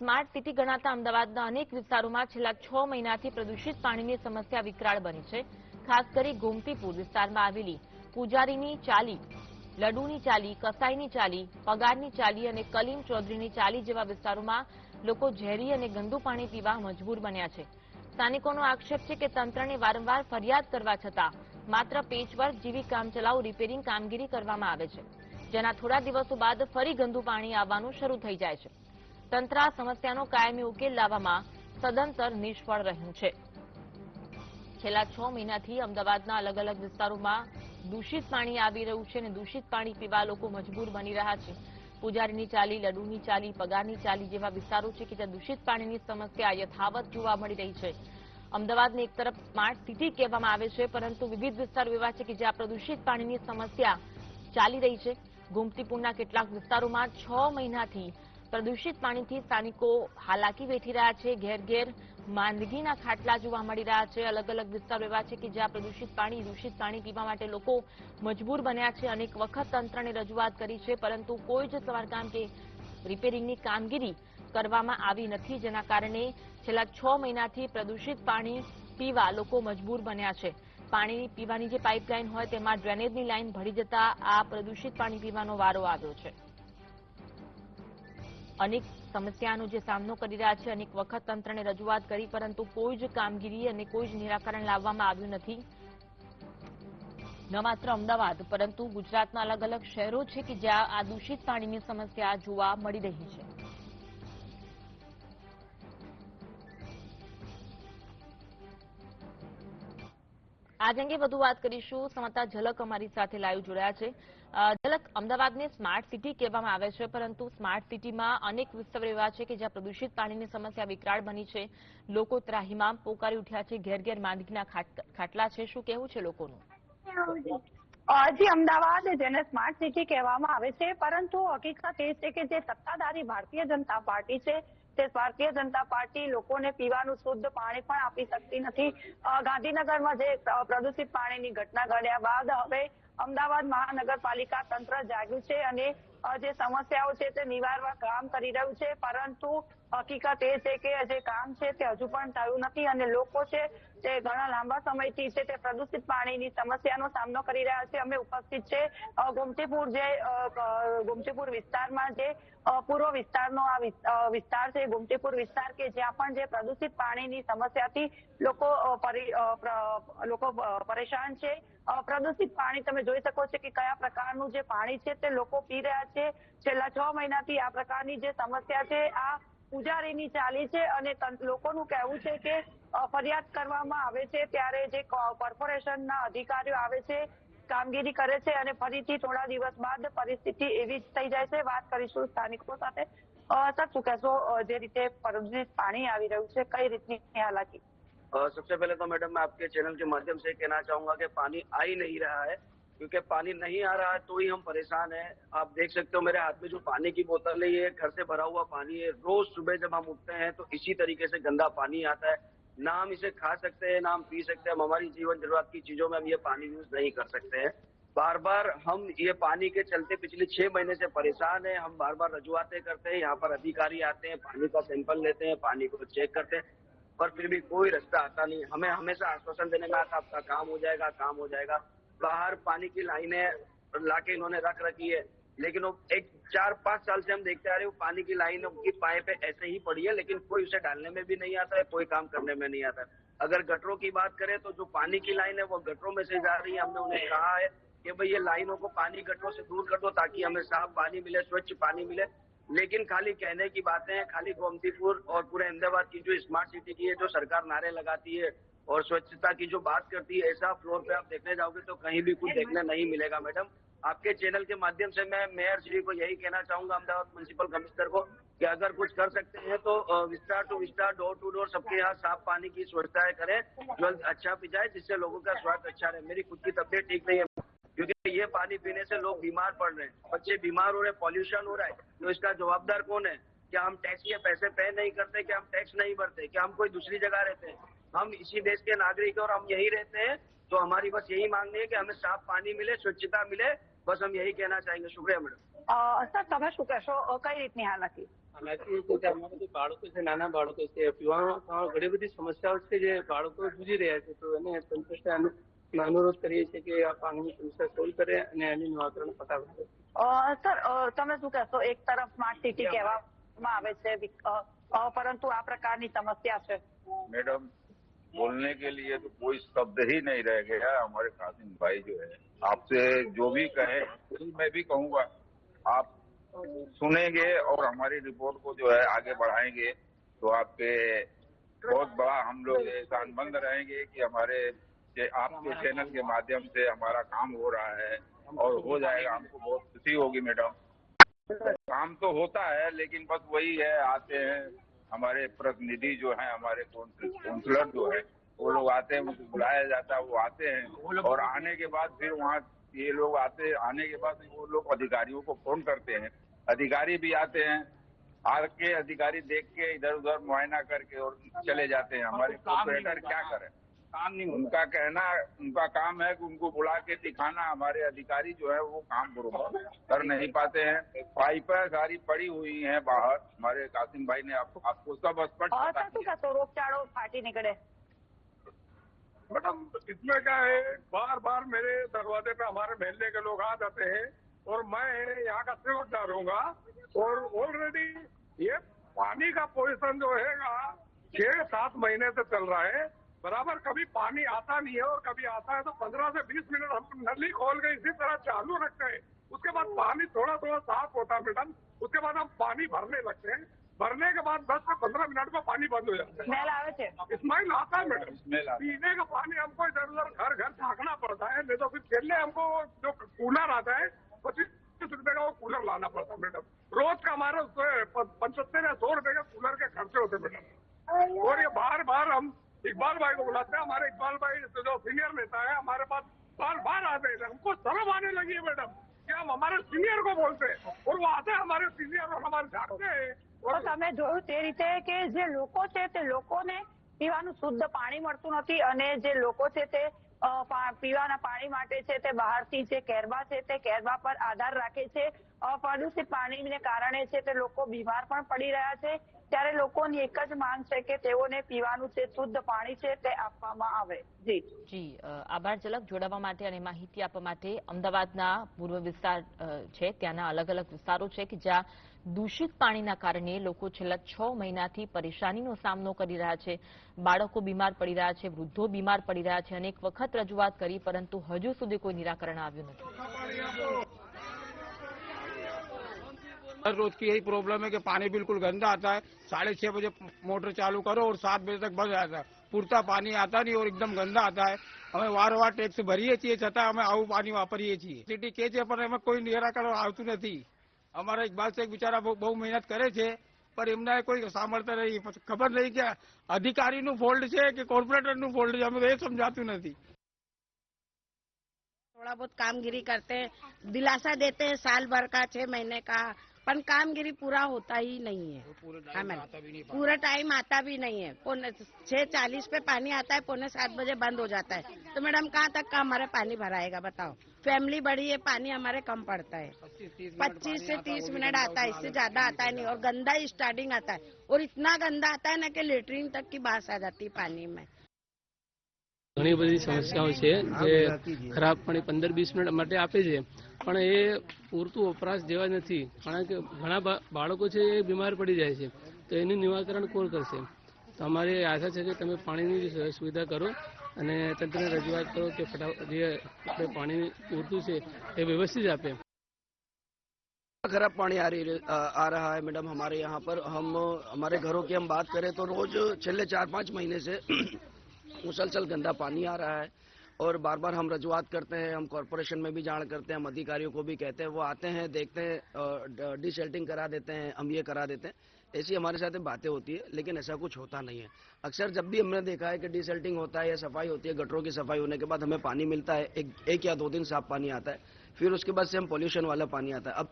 Smart city ગણાતા અમદાવાદના અનેક વિસ્તારોમાં છેલ્લા છ મહિનાથી પ્રદૂષિત પાણીની સમસ્યા વિકરાળ બની છે. ખાસ કરી ગોમતીપુર વિસ્તારમાં આવેલી પૂજારીની ચાલી, લડુની ચાલી, કસાઈની ચાલી, પગારની ચાલી અને કલીમ ચૌધરીની ચાલી જેવા વિસ્તારોમાં લોકો ઝેરી અને ગંદુ પાણી પીવા મજબૂર બન્યા છે. સ્થાનિકોનો આક્ષેપ છે કે તંત્રને વારંવાર ફરિયાદ કરવા છતાં માત્ર પેચવર્ક જેવી કામચલાઉ રિપેરિંગ કામગીરી કરવામાં આવે છે. જેના થોડા દિવસો બાદ ફરી ગંદુ પાણી આવવાનું શરૂ થઈ જાય છે. તંત્ર આ સમસ્યાનો કાયમી ઉકેલ લાવવામાં સદંતર નિષ્ફળ રહ્યું છે. છેલ્લા છ મહિનાથી અમદાવાદના અલગ અલગ વિસ્તારોમાં દૂષિત પાણી આવી રહ્યું છે અને દૂષિત પાણી પીવા લોકો મજબૂર બની રહ્યા છે. પૂજારીની ચાલી, લડુની ચાલી, પગારની ચાલી જેવા વિસ્તારો છે કે જ્યાં દૂષિત પાણીની સમસ્યા યથાવત જોવા મળી રહી છે. અમદાવાદને એક તરફ સ્માર્ટ સિટી કહેવામાં આવે છે, પરંતુ વિવિધ વિસ્તારો એવા છે કે જ્યાં પ્રદૂષિત પાણીની સમસ્યા ચાલી રહી છે. ગોમતીપુરના કેટલાક વિસ્તારોમાં છ મહિનાથી પ્રદૂષિત પાણીથી સ્થાનિકો હાલાકી વેઠી રહ્યા છે ઘેર ઘેર માંદગીના ખાટલા જોવા મળી રહ્યા છે. અલગ અલગ વિસ્તારો એવા છે કે જ્યાં પ્રદૂષિત પાણી, દૂષિત પાણી પીવા માટે લોકો મજબૂર બન્યા છે. અનેક વખત તંત્રને રજૂઆત કરી છે, પરંતુ કોઈ જ સમારકામ કે રિપેરિંગની કામગીરી કરવામાં આવી નથી, જેના કારણે છેલ્લા છ મહિનાથી પ્રદૂષિત પાણી પીવા લોકો મજબૂર બન્યા છે. પાણી પીવાની જે પાઇપલાઇન હોય, તેમાં ડ્રેનેજની લાઇન ભરી જતા આ પ્રદૂષિત પાણી પીવાનો વારો આવ્યો છે. અનેક સમસ્યાનો જે સામનો કરી રહ્યા છે, અનેક વખત તંત્રને રજૂઆત કરી, પરંતુ કોઈ જ કામગીરી અને કોઈ જ નિરાકરણ લાવવામાં આવ્યું નથી. ન માત્ર અમદાવાદ, પરંતુ ગુજરાતના અલગ અલગ શહેરો છે કે જ્યાં આ દૂષિત પાણીની સમસ્યા જોવા મળી રહી છે. આજ અંગે વધુ વાત કરીશું. સમાતા ઝલક અમારી સાથે લાઈવ જોડાયા છે. અ, ઝલક અમદાવાદને સ્માર્ટ સિટી કહેવામાં આવે છે પરંતુ સ્માર્ટ સિટીમાં અનેક વિસ્તારો એવા છે કે જ્યાં પ્રદૂષિત પાણીની સમસ્યા વિકરાળ બની છે. લોકો ત્રાહિમામ પોકારી ઉઠ્યા છે ઘેર ઘેર માંદગીના ખાટલા છે. શું કહેવું છે લોકોનું? હજી અમદાવાદ જેને સ્માર્ટ સિટી કહેવામાં આવે છે પરંતુ હકીકત એ છે કે જે સત્તાધારી ભારતીય જનતા પાર્ટી છે તે ભારતીય જનતા પાર્ટી લોકોને પીવાનું શુદ્ધ પાણી પણ આપી શકતી નથી. ગાંધીનગરમાં જે પ્ર- પ્રદૂષિત પાણીની ઘટના ઘડ્યા બાદ હવે અમદાવાદ મહાનગરપાલિકા તંત્ર જાગ્યું છે અને જે સમસ્યાઓ છે તે નિવારવા કામ કરી રહ્યું છે. પરંતુ હકીકત એ છે કે, જે કામ છે તે હજુ પણ થયું નથી અને લોકો છે તે ઘણા લાંબા સમયથી છે તે પ્રદૂષિત પાણીની સમસ્યાનો સામનો કરી રહ્યા છે. અમે ઉપસ્થિત છે ગોમતીપુર જે ગોમતીપુર વિસ્તારમાં જે પૂર્વ વિસ્તારનો આ વિસ્તાર છે, ગુમતીપુર વિસ્તાર કે જ્યાં પણ જે પ્રદૂષિત પાણીની સમસ્યાથી લોકો લોકો પરેશાન છે. પ્રદૂષિત પાણી તમે જોઈ શકો છો કે કયા પ્રકારનું જે પાણી છે તે લોકો પી રહ્યા છે. છેલ્લા છ મહિનાથી આ પ્રકારની જે સમસ્યા છે, આ પૂજારીની ચાલી છે અને લોકોનું કહેવું છે કે ફરિયાદ કરવામાં આવે છે ત્યારે જે કોર્પોરેશનના અધિકારીઓ આવે છે કામગીરી કરે છે અને ફરીથી થોડા દિવસ બાદ પરિસ્થિતિ એવી જ થઈ જાય છે વાત કરીશું સ્થાનિકો સાથે અ, સર શું કહેશો અ, જે રીતે પ્રદૂષિત પાણી આવી રહ્યું છે કઈ રીતની હાલાકી अ, सबसे पहले तो मैडम मैं आपके चैनल के माध्यम से कहना चाहूंगा कि पानी आ ही नहीं रहा है क्योंकि पानी नहीं आ रहा है तो ही हम परेशान हैं आप देख सकते हो मेरे हाथ में जो पानी की बोतल है ये घर से भरा हुआ पानी है रोज सुबह जब हम उठते हैं तो इसी तरीके से गंदा पानी आता है ना हम इसे खा सकते हैं ना हम पी सकते हैं। हम हमारी जीवन ज़रूरत की चीज़ों में हम ये पानी यूज़ नहीं कर सकते हैं। बार बार हम ये पानी के चलते पिछले छह महीने से परेशान हैं। हम बार बार रजुआतें करते हैं। यहाँ पर अधिकारी आते हैं, पानी का सैंपल लेते हैं, पानी को चेक करते हैं। पर फिर भी कोई रास्ता आता नहीं। हमें हमेशा आश्वासन देने में आता, आपका काम हो जाएगा, काम हो जाएगा। बाहर पानी की लाइनें लाके इन्होंने रख रखी है। लेकिन वो एक चार पाँच साल से हम देखते आ रहे हैं पानी की लाइन की पाइप ऐसे ही पड़ी है, लेकिन कोई उसे डालने में भी नहीं आता है, कोई काम करने में नहीं आता है। अगर गटरों की बात करें तो जो पानी की लाइन है, वो गटरों में से जा रही है, हमने उन्हें कहा है कि भाई ये लाइनों को पानी गटरों से दूर कर दो ताकि हमें साफ़ पानी मिले, स्वच्छ पानी मिले। लेकिन खाली कहने की बातें हैं, खाली गोमतीपुर और पूरे अहमदाबाद की जो स्मार्ट सिटी की है, जो सरकार नारे लगाती है और स्वच्छता की जो बात करती है, ऐसा फ्लोर पे आप देखने जाओगे तो कहीं भी कुछ देखने नहीं मिलेगा, मैडम। आपके चैनल के माध्यम से मैं मेयर श्री को यही कहना चाहूँगा, अहमदाबाद म्यूनसिपल कमिश्नर को, कि अगर कुछ कर सकते हैं तो विस्तार टू विस्तार डोर टू डोर सबके यहाँ साफ़ पानी की स्वच्छताएँ करें जल अच्छा पी जाए जिससे लोगों का स्वास्थ्य अच्छा रहे। मेरी खुद की तबीयत ठीक नहीं है, क्योंकि ये पानी पीने से लोग बीमार पड़ रहे हैं। बच्चे बीमार हो रहे हैं पॉल्यूशन हो रहा है तो इसका जवाबदार कौन है? क्या हम टैक्स के पैसे पे नहीं करते, क्या हम टैक्स नहीं भरते, क्या हम कोई दूसरी जगह रहते हैं? हम इसी देश के नागरिक हैं और हम यही रहते हैं तो हमारी बस यही मांगनी है कि हमें साफ़ पानी मिले, स्वच्छता मिले बस हम यही कहना चाहेंगे शुक्रिया मैडम અ, સર તમે શું કહેશો અ, કઈ રીતની હાલાકી અ, હાલાકી એ છે કે અમારે જે બાળકો છે નાના બાળકો છે પીવામાં ઘણી બધી સમસ્યાઓ છે જે બાળકો જૂજી રહ્યા છે તો એને તંત્ર અનુ- અનુરોધ કરીએ છીએ કે આ પાણીની સમસ્યા સોલ્વ કરે અને એનું નિવારણ ફટાફટ કરે. અ, સર અ, તમે શું કહેશો એક તરફ સ્માર્ટ સિટી કહેવામાં આવે છે વિક- અ, અ, પરંતુ આ પ્રકારની સમસ્યા છે मैडम बोलने के लिए तो कोई शब्द ही नहीं रह गया। हमारे कासिम भाई जो है, आपसे जो भी कहे मैं भी कहूँगा। आप सुनेंगे और हमारी रिपोर्ट को जो है आगे बढ़ाएँगे तो आपके बहुत बड़ा हम लोग एहसानमंद रहेंगे कि हमारे आपके चैनल के माध्यम से हमारा काम हो रहा है और हो जाएगा। हमको बहुत खुशी होगी, मैडम। काम तो होता है, लेकिन बस वही है, आते हैं हमारे प्रतिनिधि जो है हमारे काउंसिलर जो है वो लोग आते हैं उनको बुलाया जाता है वो आते हैं। और आने के बाद फिर वहाँ ये लोग आते आने के बाद वो लोग अधिकारियों को फ़ोन करते हैं। अधिकारी भी आते हैं आके अधिकारी देख के इधर उधर मुआयना करके और चले जाते हैं। हमारे कॉपरेटर क्या करें? काम नहीं उनका कहना उनका काम है कि उनको बुला के दिखाना हमारे अधिकारी जो है वो काम कर नहीं पाते हैं। पाइपें सारी पड़ी हुई हैं बाहर। हमारे कासिम भाई ने आप, आपको सब स्पष्ट तो रोकचाड़ो फाटी निकले। मैडम इसमें क्या है बार बार मेरे दरवाजे पे हमारे महल्ले के लोग आ जाते हैं और मैं यहाँ का सेवकदार होगा और ऑलरेडी ये पानी का पोजिशन जो है छह सात महीने से चल रहा है। बराबर कभी पानी आता नहीं है और कभी आता है तो पंद्रह से बीस मिनट हम नली खोल के इसी तरह चालू रखते हैं। उसके बाद पानी थोड़ा थोड़ा साफ़ होता है मैडम। उसके बाद हम पानी भरने लगते हैं। भरने के बाद दस से पंद्रह मिनट में पानी बंद हो जाता है। स्मेल आता है मैडम। पीने का पानी हमको इधर उधर घर घर झाँकना पड़ता है नहीं तो फिर खेलने हमको जो कूलर आता है पच्चीस रुपए का वो कूलर लाना पड़ता है मैडम। रोज का हमारा पचहत्तर या सौ रुपए का कूलर के खर्चे होते मैडम। और ये बार बार हम इकबाल भाई को बुलाते हैं हमारे इकबाल भाई जो सीनियर नेता है हमारे पास बार बार आते हैं हमको शर्म आने लगी है मैडम कि हम हमारे सीनियर को बोलते हैं और वो आते हैं हमारे सीनियर और हमारे झाड़ते हैं તો તમે જોયું તે રીતે કે જે લોકો છે તે લોકોને પીવાનું શુદ્ધ પાણી મળતું નથી અને જે લોકો છે તે અ, પા- પીવાના પાણી માટે છે તે બહારથી જે કેરબા છે તે કેરબા પર આધાર રાખે છે અપ્રદૂષિત પાણીને કારણે છે તે લોકો બીમાર પણ પડી રહ્યા છે ત્યારે લોકોની એક જ માંગ છે કે તેઓને પીવાનું જે શુદ્ધ પાણી છે તે આપવામાં આવે. જી. જી આભાર ઝલક જોડાવા માટે અને માહિતી આપવા માટે અમદાવાદના પૂર્વ વિસ્તાર છે, ત્યાંના અલગ અલગ વિસ્તારો છે કે જ્યાં દૂષિત પાણીના કારણે લોકો છેલ્લા છ મહિનાથી પરેશાનીનો સામનો કરી રહ્યા છે. બાળકો બીમાર પડી રહ્યા છે, વૃદ્ધો બીમાર પડી રહ્યા છે, અનેક વખત રજૂઆત કરી, પરંતુ હજુ સુધી કોઈ નિરાકરણ આવ્યું નથી. हर रोज की यही प्रॉब्लम है कि पानी बिल्कुल गंदा आता है साढ़े छह बजे मोटर चालू करो और सात बजे तक बंद आता है પૂરતા પાણી આતા નહીં ઓર એકદમ ગંદા આતા હે અમે વારંવાર ટેક્સ ભરીએ છીએ છતાં અમે આવું પાણી વાપરીએ છીએ સિટી કે છે પણ એમાં કોઈ નિરાકરણ આવતું નથી અમારા ઇકબાલ શેખ બિચારા બહુ બહુ મહેનત કરે છે પણ એમના કોઈ સામર્થ્ય નહીં પછી ખબર નહીં કે અધિકારીનું ફોલ્ટ છે કે કોર્પોરેટરનું ફોલ્ટ છે અમે તો એ સમજાતું નથી थोड़ा बहुत कामगिरी करते हैं दिलासा देते हैं साल भर का छह महीने का पर कामगिरी पूरा होता ही नहीं है हाँ मैडम पूरा टाइम आता भी नहीं है पौने छह चालीस पे पानी आता है पौने सात बजे बंद हो जाता है तो मैडम कहाँ तक का हमारा पानी भराएगा बताओ? फैमिली बड़ी है पानी हमारे कम पड़ता है. पच्चीस से तीस मिनट आता है इससे ज़्यादा आता है नहीं और गंदा ही स्टार्टिंग आता है। और इतना गंदा आता है ना कि लेटरिन तक की बास आ जाती है पानी में। ઘણી બધી સમસ્યાઓ છે જે ખરાબ પાણી પંદર વીસ મિનિટ માટે આપે છે પણ એ પૂરતું વપરાશ જેવા નથી કારણ કે ઘણા બા- બાળકો છે એ બીમાર પડી જાય છે તો એનું નિવારણ કોણ કરશે તો અમારી આશા છે કે તમે પાણીની સુ- સુવિધા કરો અને તંત્રને રજૂઆત કરો કે ફટાફટ જે આપણે પાણી પૂરતું છે એ વ્યવસ્થિત આપે खराब पानी आ रही आ, आ रहा है मैडम हमारे यहाँ पर हम हमारे घरों की हम बात करें तो रोज छेल्ले चार पाँच महीने से मुसलसल गंदा पानी आ रहा है और बार बार हम रजुआत करते हैं हम कॉरपोरेशन में भी जान करते हैं हम अधिकारियों को भी कहते हैं वो आते हैं देखते हैं डिसेल्टिंग करा देते हैं हम ये करा देते हैं। ऐसी हमारे साथ बातें होती है लेकिन ऐसा कुछ होता नहीं है। अक्सर जब भी हमने देखा है कि डिसेल्टिंग होता है या सफ़ाई होती है गटरों की सफ़ाई होने के बाद हमें पानी मिलता है एक, एक या दो दिन साफ़ पानी आता है फिर उसके बाद से हम पॉल्यूशन वाला पानी आता है। अब